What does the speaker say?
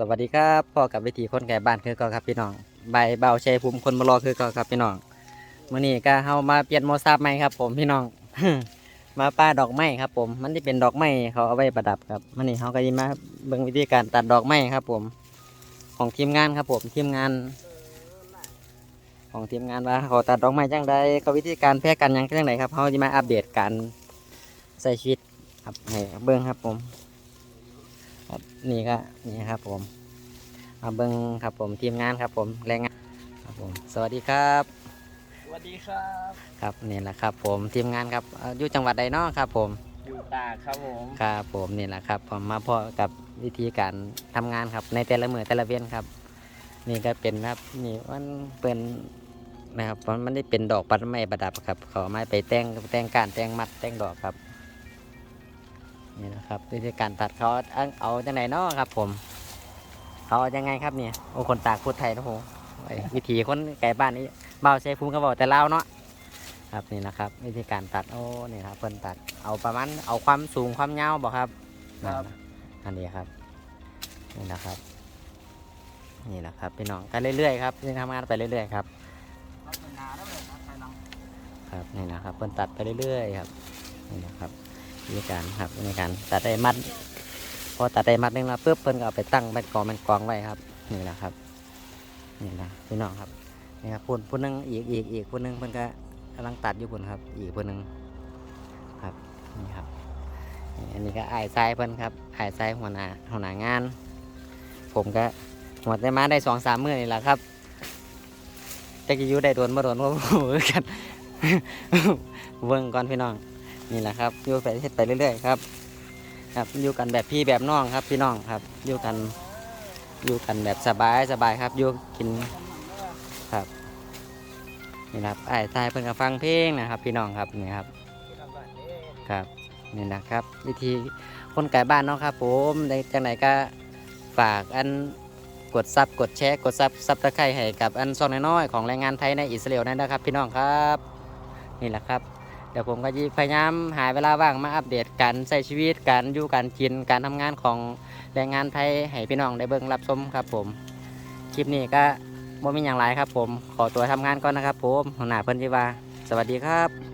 สวัสดีครับพ่อกับวิธีคนแก่บ้านคือก็ครับพี่น้องใบเบาชัยภูมิคนมารอคือก็ครับพี่น้องมื่อนี้ก็เฮามาเปลี่ยนโมซาบใหมครับ ผมพี่น้อง มาป้าดอกไม้ครับ ผมมันที่เป็นดอกไม้เขาเอาไว้ประดับครับมื่อนี้เขาก็ยิมาเบิ่งวิธีการตัดดอกไม้ครับ ผมของทีมงานครับ ผมทีมงาน ของทีมงานว่าเขาตัดดอกไม้จังใดเขาวิธีการแพร่กันยังจังไดครับเขาจะมาอัปเดตการใส่ชีวิตครับให้เบิ่งครับผม ครับนี่ก็นี่ครับผมมาเบิ้งครับผมทีมงานครับผมแรงงานครับผมสวัสดีครับ สวัสดีครับ ครับนี่แหละครับผมทีมงานครับเอ่ออยู่จังหวัดใดเนาะครับผมอยู่ตากครับผมครับผมนี่แหละครับผมมาพอกับวิธีการทำงานครับในแต่ละมือแต่ละเวียนครับ นี่ก็เป็นครับนี่มันเป็นนะครับมันมันได้เป็นดอกปัดไม้ประดับครับเขาเอาไม้ไปแต่งแต่งการแต่งมัดแต่งดอกครับ นี่นะครับวิธีการตัดเขาเอาเอาจังไหนเนาะครับ ผมเขาเอายังไงครับเนี่ยโอ้คนตากพูดไทยนะผมไอ้วิธีคนไก่บ้านนี้เบาใช้ภูมิก็บอกแต่เล่าวเนาะครับนี่นะครับ วิธีการตัดโอ้นี่ครับเพิ่นตัดเอาประมาณเอาความสูงความยาวบอกครับนั่นนะอันนี้ครับนี่นะครับ นี่แหละครับพี่น้องกันเรื่อยๆครับยังทำงานไปเรื่อยๆครับพัฒนาแล้วเลยนะไทยลังครับนี่นะครับเพิ่นตัดไปเรื่อยๆครับนี่นะครับ วิธีการครับในการตัดได้มัดพอตัดได้มัดหนึงแล้วปุ๊บเพิ่นก็เอาไปตั้งเป็นกองเป็นกองไว้ครับ นี่นะครับนี่นะพี่น้องครับนี่ครับพูนพูนนึงอีกอีกอีกพูนนึงเพิ่นก็กำลังตัดอยู่พุ่นครับ อีกพูนนึงครับนี่ครับอันนี้ก็ไอ้ายทรายเพิ่นครับไอ้ายทรายหัวหน้าหัวหน้างาน ผมก็หัวได้มาได้สองสามมื้อนี่แหละครับจะจะอยู่ได้โดนบ่โดนก็บ่รู้คือกันเบิ่งก่อนพี่น้อง นี่แหละครับอยู่ไปเฮ็ดไปเรื่อยๆครับครับอยู่กันแบบพี่แบบน้องครับพี่น้องครับอยู่กันอยู่กันแบบสบายสบายครับอยู่กินครับนี่ครับไอ้ทายเพิ่นก็ฟังเพลงนะครับ พี่น้องครับนี่ครับครับนี่นะครับ วิธีคนไก่บ้านเนาะครับ ผมในจังไหนก็ฝากอันกดซับกดแชร์กดซับซับตะไคร้ให้กับอันซองน้อยๆของแรงงานไทยในอิสราเอลนั่นนะครับ พี่น้องครับ นี่แหละครับ เดี๋ยวผมก็จะพยายามหาเวลาว่างมาอัปเดตการใช้ชีวิตการอยู่การกินการทำงานของแรงงานไทยให้พี่น้องได้เบิ่งรับชมครับผม คลิปนี้ก็บ่มีอย่างไรครับผม ขอตัวทำงานก่อนนะครับผมหัวหน้าเพิ่นจิวาสวัสดีครับ